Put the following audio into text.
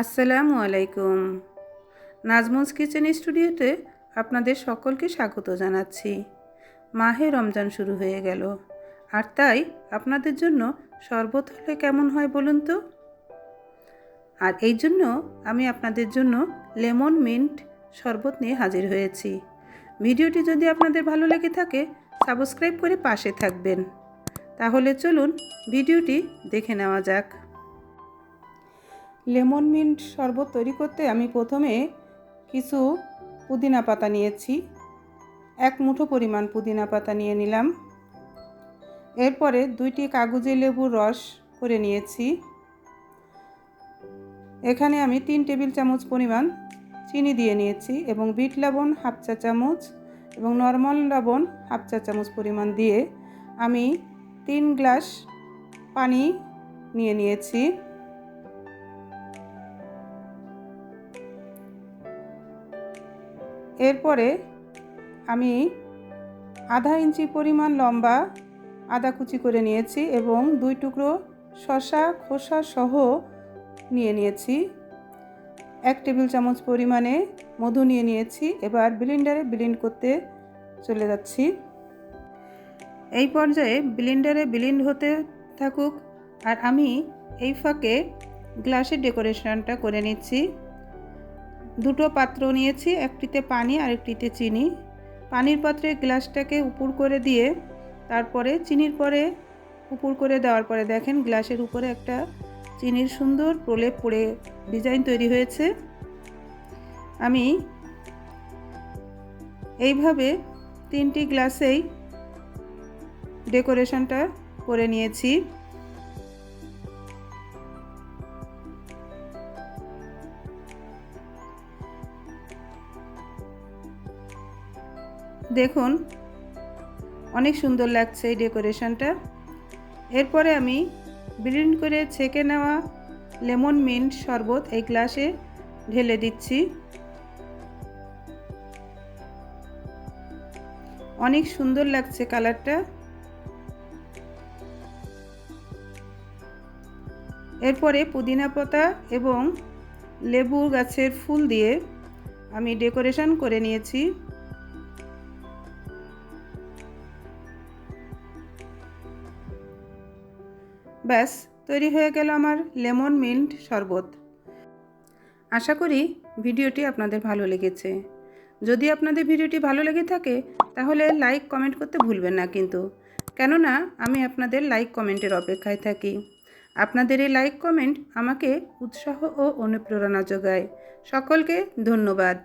আসসালামু আলাইকুম। নাজমুস কিচেন স্টুডিওতে আপনাদের সকলকে স্বাগত জানাচ্ছি। মাহে রমজান শুরু হয়ে গেল। আর তাই আপনাদের জন্য শরবত হলে কেমন হয় বলুন তো? আর এই জন্য আমি আপনাদের জন্য লেমন মিন্ট শরবত নিয়ে হাজির হয়েছি। ভিডিওটি যদি আপনাদের ভালো লেগে থাকে, সাবস্ক্রাইব করে পাশে থাকবেন। তাহলে চলুন ভিডিওটি দেখে নেওয়া যাক। লেমন মিন্ট শরবত তৈরি করতে আমি প্রথমে কিছু পুদিনা পাতা নিয়েছি। এক মুঠো পরিমাণ পুদিনা পাতা নিয়ে নিলাম। এরপরে দুইটি কাগজে লেবুর রস করে নিয়েছি। এখানে আমি তিন টেবিল চামচ পরিমাণ চিনি দিয়ে নিয়েছি এবং বিট লবণ হাফ চা চামচ এবং নর্মাল লবণ হাফ চা চামচ পরিমাণ দিয়ে আমি তিন গ্লাস পানি নিয়ে নিয়েছি। এরপরে আমি আধা ইঞ্চি পরিমাণ লম্বা আদা কুচি করে নিয়েছি এবং দুই টুকরো শশা খোসা সহ নিয়ে নিয়েছি। এক টেবিল চামচ পরিমাণে মধু নিয়ে নিয়েছি। এবার ব্লিন্ডারে ব্লিন্ড করতে চলে যাচ্ছি। এই পর্যায়ে ব্লিন্ডারে ব্লিন্ড হতে থাকুক। আর আমি এই ফাঁকে গ্লাসের ডেকোরেশনটা করে নিচ্ছি। দুটো পাত্র নিয়েছি, একটিতে পানি আর একটিতে চিনি। পানির পাত্রে গ্লাসটাকে উপর করে দিয়ে তারপরে চিনির পরে উপর করে দেওয়ার পরে দেখেন গ্লাসের উপরে একটা চিনির সুন্দর প্রলেপ পড়ে, ডিজাইন তৈরি হয়েছে। আমি এইভাবে তিনটি গ্লাসেই ডেকোরেশনটা করে নিয়েছি। দেখুন, অনেক সুন্দর লাগছে এই ডেকোরেশনটা। এরপরে আমি ব্লিন্ড করে ছেঁকে নেওয়া লেমন মিন্ট শরবত এই গ্লাসে ঢেলে দিচ্ছি। অনেক সুন্দর লাগছে কালারটা। এরপরে পুদিনা পাতা এবং লেবু গাছের ফুল দিয়ে আমি ডেকোরেশন করে নিয়েছি। ব্যাস, তৈরি হয়ে গেল আমার লেমন মিন্ট শরবত। আশা করি ভিডিওটি আপনাদের ভালো লেগেছে। যদি আপনাদের ভিডিওটি ভালো লেগে থাকে, তাহলে লাইক, কমেন্ট করতে ভুলবেন না কিন্তু। কেননা, আমি আপনাদের লাইক, কমেন্টের অপেক্ষায় থাকি। আপনাদের এই লাইক, কমেন্ট আমাকে উৎসাহ ও অনুপ্রেরণা যোগায়। সকলকে ধন্যবাদ।